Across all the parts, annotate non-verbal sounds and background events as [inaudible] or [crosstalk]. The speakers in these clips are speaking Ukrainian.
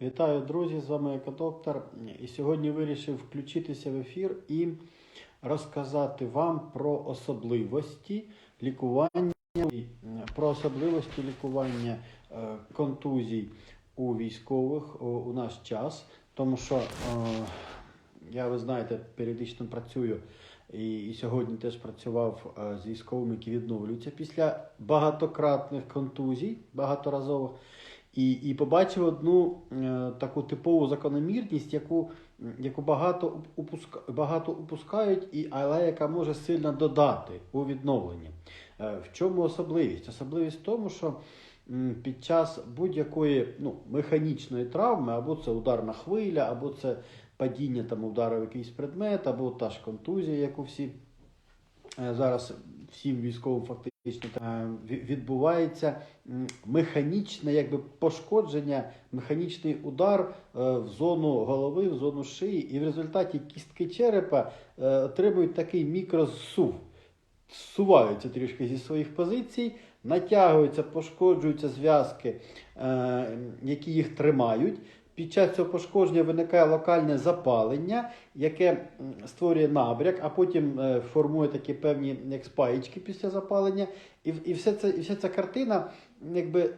Вітаю, друзі! З вами Екодоктор. І сьогодні вирішив включитися в ефір і розказати вам про особливості лікування, про особливості лікування е, контузій у військових у наш час. Тому що е, я, ви знаєте, періодично працюю і, і сьогодні теж працював е, з військовими, які відновлюються після багатократних контузій, багаторазових. І, і побачив одну е, таку типову закономірність, яку, яку багато, упуска, багато упускають, і, але яка може сильно додати у відновленні. Е, в чому особливість? Особливість в тому, що м, під час будь-якої ну, механічної травми, або це ударна хвиля, або це падіння там ударив якийсь предмет, або та ж контузія, яку всі е, зараз всім військовим фактично відбувається механічне якби, пошкодження, механічний удар е, в зону голови, в зону шиї, і в результаті кістки черепа е, отримують такий мікрозсув. Зсуваються трішки зі своїх позицій, натягуються, пошкоджуються зв'язки, е, які їх тримають. Під час цього пошкодження виникає локальне запалення, яке створює набряк, а потім е, формує такі певні як спаєчки після запалення. І, і, все це, і вся ця картина якби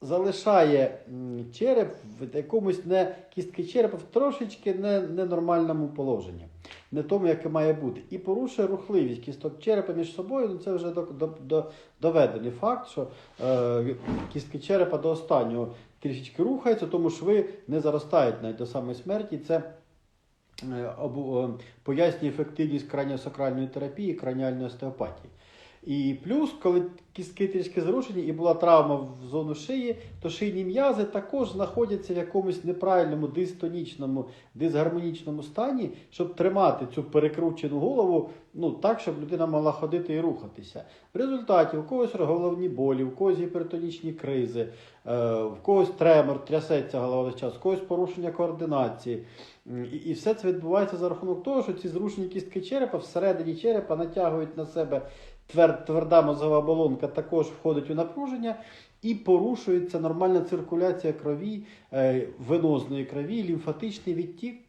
залишає череп в якомусь не кістки черепа в трошечки не, ненормальному положенні, не тому, яке має бути. І порушує рухливість кісток черепа між собою. Ну це вже до, до, до, доведений факт, що е, кістки черепа до останнього трішечки рухається, тому шви не заростають навіть до самої смерті. Це е, е, пояснює ефективність краніосакральної терапії, краніальної остеопатії. І плюс, коли кістки трішки зрушені і була травма в зону шиї, то шийні м'язи також знаходяться в якомусь неправильному дистонічному, дисгармонічному стані, щоб тримати цю перекручену голову ну, так, щоб людина могла ходити і рухатися. В результаті у когось головні болі, у когось гіпертонічні кризи, е, в когось тремор, трясеться голова весь час, в когось порушення координації. І, і все це відбувається за рахунок того, що ці зрушені кістки черепа всередині черепа натягують на себе твер, тверда мозгова оболонка, також входить у напруження. І порушується нормальна циркуляція крові, е, венозної крові, лімфатичний відтік,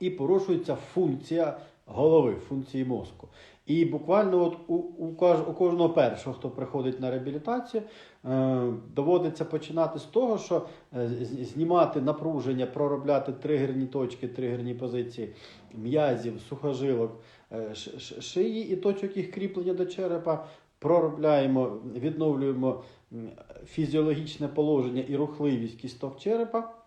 і порушується функція голови, функції мозку. І буквально от у, у, кожного першого, хто приходить на реабілітацію, е, доводиться починати з того, що е, знімати напруження, проробляти тригерні точки, тригерні позиції м'язів, сухожилок, е, шиї і точок їх кріплення до черепа. Проробляємо, відновлюємо фізіологічне положення і рухливість кісток черепа.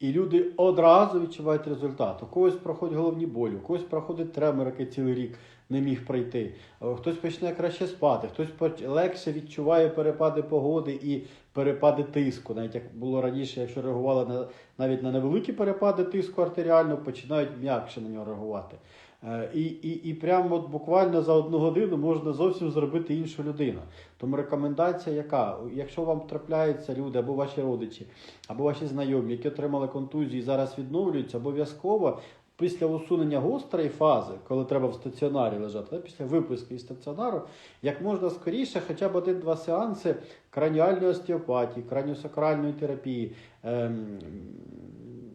І люди одразу відчувають результат. У когось проходять головні болі, у когось проходить тремор, який цілий рік не міг пройти. Е, Хтось почне краще спати, хтось легше відчуває перепади погоди і перепади тиску. Навіть як було раніше, якщо реагували на навіть на невеликі перепади тиску артеріально, починають м'якше на нього реагувати. Е, І, і, і прямо от буквально за одну годину можна зовсім зробити іншу людину. Тому рекомендація яка? Якщо вам трапляються люди або ваші родичі, або ваші знайомі, які отримали контузії і зараз відновлюються, обов'язково після усунення гострої фази, коли треба в стаціонарі лежати, після виписки із стаціонару, як можна скоріше, хоча б один-два сеанси краніальної остеопатії, краніосакральної терапії. Ем,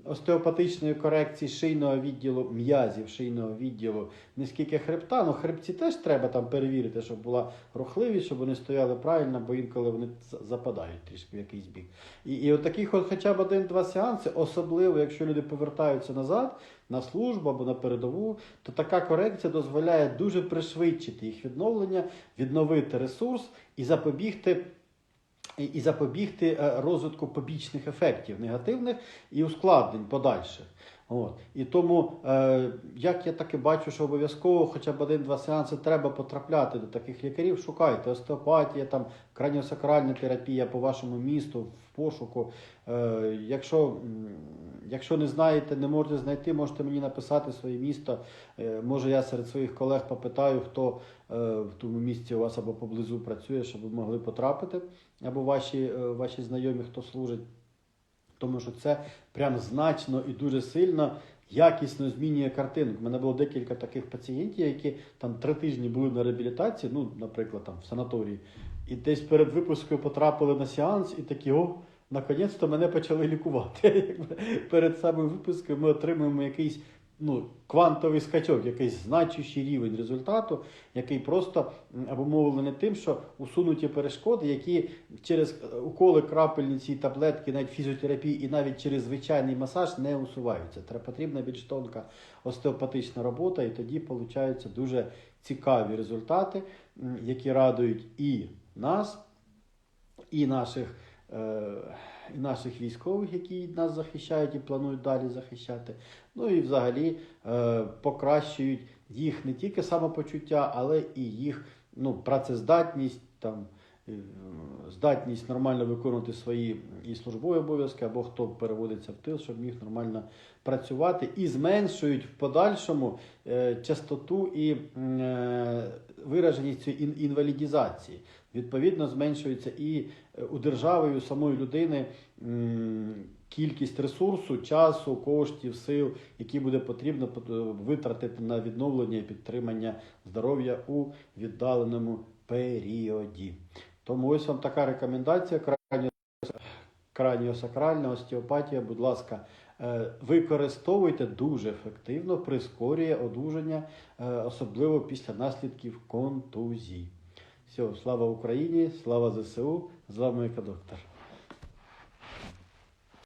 Остеопатичної корекції шийного відділу, м'язів шийного відділу, не скільки хребта, ну хребці теж треба там перевірити, щоб була рухливість, щоб вони стояли правильно, бо інколи вони западають трішки в якийсь бік. І, і от таких от хоча б один-два сеанси, особливо якщо люди повертаються назад на службу або на передову, то така корекція дозволяє дуже пришвидшити їх відновлення, відновити ресурс і запобігти. І запобігти е, розвитку побічних ефектів негативних і ускладнень подальших. От. І тому, е, як я таки бачу, що обов'язково хоча б один-два сеанси треба потрапляти до таких лікарів, шукайте остеопатія, там краніосакральна терапія по вашому місту в пошуку. Е, якщо, якщо не знаєте, не можете знайти, можете мені написати своє місто. Е, може, я серед своїх колег попитаю, хто е, в тому місці у вас або поблизу працює, щоб ви могли потрапити, або ваші, е, ваші знайомі, хто служить. Тому що це прям значно і дуже сильно якісно змінює картину. У мене було декілька таких пацієнтів, які там три тижні були на реабілітації, ну, наприклад, там в санаторії, і десь перед випускою потрапили на сеанс і такі, о, наконець-то мене почали лікувати. [laughs] Перед самим випуском ми отримуємо якийсь ну, квантовий скачок, якийсь значущий рівень результату, який просто обумовлений тим, що усунуті перешкоди, які через е, уколи крапельниці, таблетки, навіть фізіотерапії і навіть через звичайний масаж не усуваються. Треба потрібна більш тонка остеопатична робота, і тоді получаються дуже цікаві результати, які радують і нас, і наших, і наших військових, які нас захищають і планують далі захищати. Ну і взагалі е, покращують їх не тільки самопочуття, але і їх ну, працездатність, там, е, здатність нормально виконувати свої і службові обов'язки, або хто переводиться в тил, щоб міг нормально працювати, і зменшують в подальшому е, частоту і е, вираженість цієї ін- інвалідізації. Відповідно, зменшується і е, у держави, і у самої людини кількість ресурсу, часу, коштів, сил, які буде потрібно пот- витратити на відновлення і підтримання здоров'я у віддаленому періоді. Тому ось вам така рекомендація. Крайньо краніосакральна остеопатія, будь ласка, е, використовуйте дуже ефективно, прискорює одужання, е, особливо після наслідків контузій. Все, слава Україні, слава ЗСУ, з вами Екодоктор.